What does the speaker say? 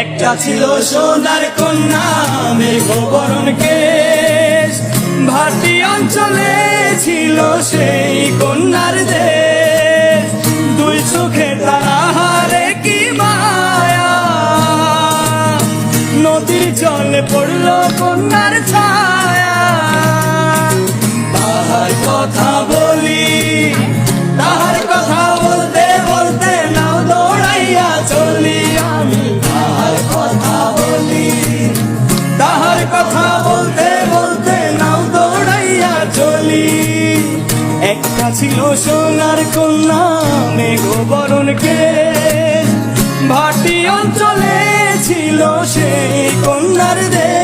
একটা ছিল সোনার কন্যা মেঘবরণ কেশ। ভাটি অঞ্চলে ছিল সেই কন্যার দেশ। দুই চোখে তারা হারে কি মায়া। নদীর জলে পড়ল কন্যার ছায়া। কথা বলতে বলতে নাও দৌড়াইয়া চলি। একটা ছিল সোনার কন্যা, মেঘ কে। ভাটি অঞ্চলে ছিল সেই কন্যার দেশ।